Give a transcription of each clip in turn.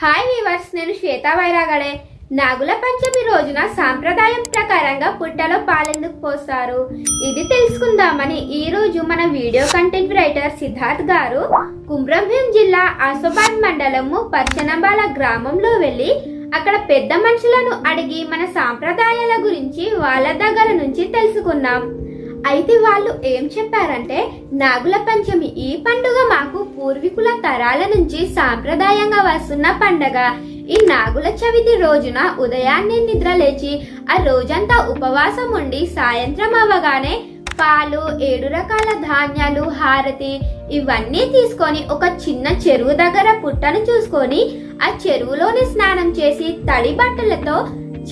Hi weavers నేను శ్వేతా వైరాగడే. నాగుల పంచమి రోజున సాంప్రదాయం ప్రకారంగా పుట్టలో పాలెందుకు పోస్తారు? ఇది తెలుసుకుందామని ఈ రోజు మన వీడియో కంటెంట్ రైటర్ సిద్ధార్థ్ గారు కుమ్రంభీం జిల్లా ఆసోబాద్ మండలము పర్చనబాల గ్రామంలో వెళ్ళి అక్కడ పెద్ద మనుషులను అడిగి మన సాంప్రదాయాల గురించి వాళ్ళ దగ్గర నుంచి తెలుసుకున్నాం. అయితే వాళ్ళు ఏం చెప్పారంటే నాగుల పంచమి ఈ పండుగ మాకు పూర్వీకుల తరాల నుంచి సాంప్రదాయంగా వస్తున్న పండగ. ఈ నాగుల చవితి రోజున ఉదయాన్నే నిద్ర లేచి ఆ రోజంతా ఉపవాసం ఉండి సాయంత్రం అవ్వగానే పాలు ఏడు రకాల ధాన్యాలు హారతి ఇవన్నీ తీసుకొని ఒక చిన్న చెరువు దగ్గర పుట్టను చూసుకొని ఆ చెరువులోనే స్నానం చేసి తడి బట్టలతో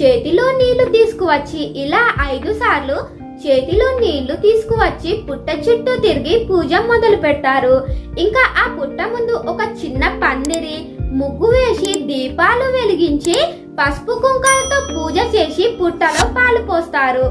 చేతిలో నీళ్ళు తీసుకువచ్చి ఇలా ఐదు సార్లు చేతిలో నీళ్ళు తీసుకువచ్చి పుట్ట చుట్టూ తిరిగి పూజ మొదలు పెడతారు ఇంకా ఆ పుట్ట ముందు ఒక చిన్న పందిరి ముగ్గు వేసి దీపాలు వెలిగించి పసుపు కుంకాలతో పూజ చేసి పుట్టలో పాలు పోస్తారు.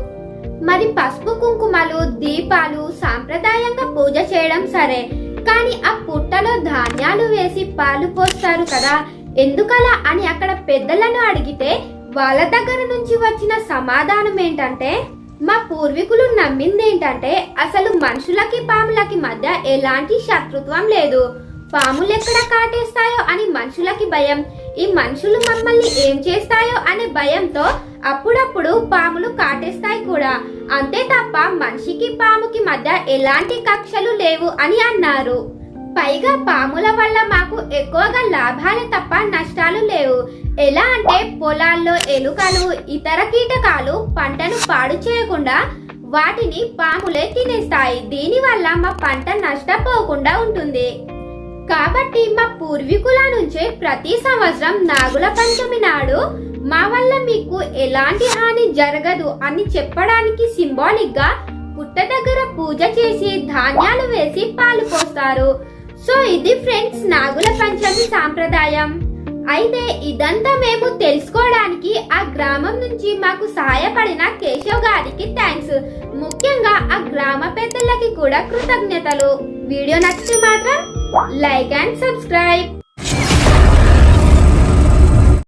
మరి పసుపు కుంకుమలు దీపాలు సాంప్రదాయంగా పూజ చేయడం సరే కానీ ఆ పుట్టలో ధాన్యాలు వేసి పాలు పోస్తారు కదా. ఎందుకలా అని అక్కడ పెద్దలను అడిగితే వాళ్ళ దగ్గర నుంచి వచ్చిన సమాధానం ఏంటంటే మా పూర్వీకులు నమ్మింది ఏంటంటే అసలు మనుషులకి పాములకి మధ్య ఎలాంటి శత్రుత్వం లేదు. పాములు ఎక్కడ కాటేస్తాయో అని మనుషులకి భయం. ఈ మనుషులు మమ్మల్ని ఏం చేస్తాయో అనే భయంతో అప్పుడప్పుడు పాములు కాటేస్తాయి కూడా. అంతే తప్ప మనిషికి పాముకి మధ్య ఎలాంటి కక్షలు లేవు అని అన్నారు. పైగా పాముల వల్ల మాకు ఎక్కువగా లాభాలే తప్ప నష్టాలు లేవు. ఎలా అంటే పొలాల్లో ఎలుకలు ఇతర కీటకాలు పంటను పాడు చేయకుండా వాటిని పాములే తినేస్తాయి. దీనివల్ల మా పంట నష్టపోకుండా ఉంటుంది. కాబట్టి మా పూర్వీకుల నుంచే ప్రతి సంవత్సరం నాగుల పంచమి నాడు మా వల్ల మీకు ఎలాంటి హాని జరగదు అని చెప్పడానికి సింబాలిక్గా పుట్ట దగ్గర పూజ చేసి ధాన్యాలు వేసి పాలు పోస్తారు. సో ఇది ఫ్రెండ్స్ నాగుల పంచమి సాంప్రదాయం. అయితే ఇదంతా మేము తెలుసుకోవడానికి ఆ గ్రామం నుంచి మాకు సహాయపడిన కేశవ్ గారికి థ్యాంక్స్ ముఖ్యంగా ఆ గ్రామ పెద్దలకి కూడా కృతజ్ఞతలు. వీడియో నచ్చితే మాత్రం లైక్ అండ్ సబ్స్క్రైబ్